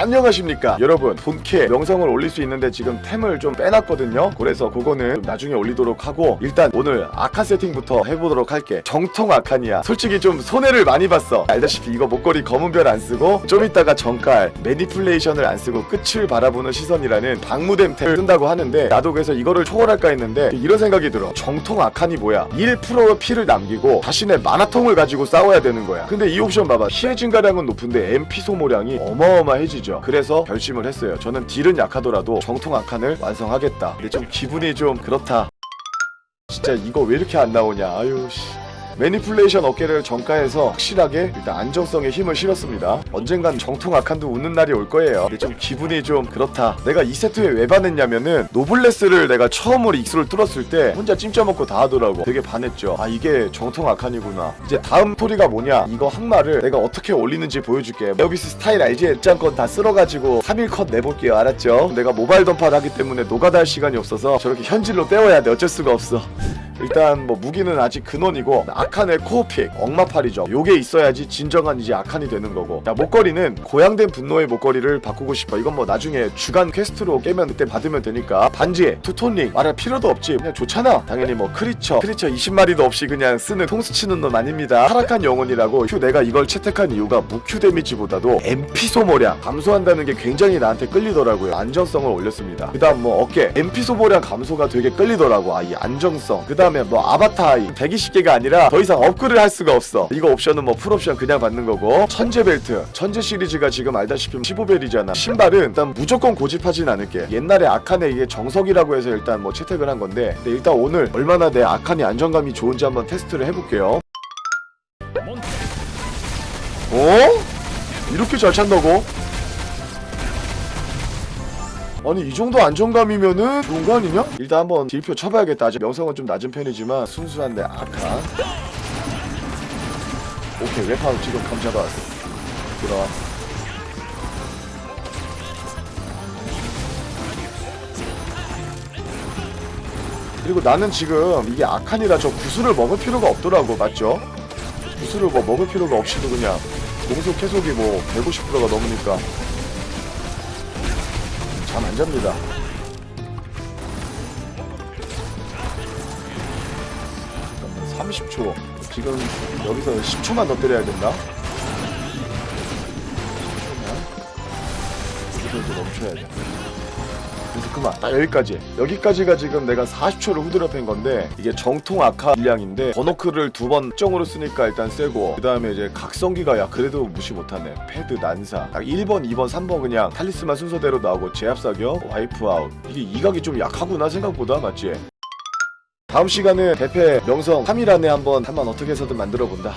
안녕하십니까. 여러분 본캐 명성을 올릴 수 있는데 지금 템을 좀 빼놨거든요. 그래서 그거는 좀 나중에 올리도록 하고 일단 오늘 아칸 세팅부터 해보도록 할게. 정통 아칸이야. 솔직히 좀 손해를 많이 봤어. 알다시피 이거 목걸이 검은 별 안 쓰고 좀 이따가 정갈 매니플레이션을 안 쓰고 끝을 바라보는 시선이라는 방무댐 템을 쓴다고 하는데 나도 그래서 이거를 초월할까 했는데 이런 생각이 들어. 정통 아칸이 뭐야? 1%의 피를 남기고 자신의 마나통을 가지고 싸워야 되는 거야. 근데 이 옵션 봐봐. 피해 증가량은 높은데 MP 소모량이 어마어마해지 죠. 그래서 결심을 했어요. 저는 딜은 약하더라도 정통 아칸을 완성하겠다. 근데 좀 기분이 좀 그렇다. 진짜 이거 왜 이렇게 안 나오냐. 아유 씨 매니플레이션 어깨를 정가해서 확실하게 일단 안정성에 힘을 실었습니다. 언젠간 정통 아칸도 웃는 날이 올 거예요. 좀 기분이 좀 그렇다. 내가 이 세트에 왜 반했냐면은 노블레스를 내가 처음으로 익수를 뚫었을 때 혼자 찜쪄먹고 다 하더라고. 되게 반했죠. 아 이게 정통 아칸이구나. 이제 다음 토리가 뭐냐? 이거 항마를 내가 어떻게 올리는지 보여줄게. 에어비스 스타일 알지? 짱건 다 쓸어가지고 3일 컷 내볼게요. 알았죠? 내가 모바일 던파를 하기 때문에 노가다 할 시간이 없어서 저렇게 현질로 때워야 돼. 어쩔 수가 없어. 일단 뭐 무기는 아직 근원이고 아칸의 코어픽 억마팔이죠. 요게 있어야지 진정한 이제 아칸이 되는 거고. 자 목걸이는 고양된 분노의 목걸이를 바꾸고 싶어. 이건 뭐 나중에 주간 퀘스트로 깨면 그때 받으면 되니까. 반지 투톤링 말할 필요도 없지. 그냥 좋잖아. 당연히 뭐 크리처. 크리처 20마리도 없이 그냥 쓰는 통수 치는 놈 아닙니다. 타락한 영혼이라고 큐 내가 이걸 채택한 이유가 무큐 데미지보다도 MP 소모량. 감소한다는 게 굉장히 나한테 끌리더라고요. 안정성을 올렸습니다. 그 다음 뭐 어깨. MP 소모량 감소가 되게 끌리더라고. 아 이 안정성. 그 다음 에뭐 아바타 120개가 아니라 더 이상 업글을 할 수가 없어. 이거 옵션은 뭐 풀옵션 그냥 받는 거고. 천재 벨트. 천재 시리즈가 지금 알다시피 15벨이잖아. 신발은 일단 무조건 고집하진 않을게. 옛날에 아칸에 이게 정석이라고 해서 일단 뭐 채택을 한 건데. 근데 일단 오늘 얼마나 내 아칸이 안정감이 좋은지 한번 테스트를 해볼게요. 어? 이렇게 잘 찬다고? 아니 이 정도 안정감이면은 아니냐? 일단 한번 딜표 쳐봐야겠다. 아직 명성은 좀 낮은 편이지만 순수한데 아칸 오케이 웹하우 지금 감 잡아왔어? 들어와. 그리고 나는 지금 이게 아칸이라 저 구슬을 먹을 필요가 없더라고 맞죠? 구슬을 뭐 먹을 필요가 없이도 그냥 공속 해속이 뭐 150%가 넘으니까 잠안 잡니다. 잠깐만 30초. 지금 여기서 10초만 더 때려야 된다. 10초만. 여기서 이제 멈춰야 돼. 그래서 그만. 딱 여기까지. 여기까지가 지금 내가 40초를 후드려 팬 건데 이게 정통 아카 물량인데 버노크를 두 번 정으로 쓰니까 일단 세고 그 다음에 이제 각성기가 야 그래도 무시 못하네. 패드 난사. 딱 1번 2번 3번 그냥 탈리스만 순서대로 나오고 제압 사격 와이프 아웃. 이게 이각이 좀 약하구나 생각보다 맞지? 다음 시간에 대패 명성 3일 안에 한번 한번 어떻게 해서든 만들어 본다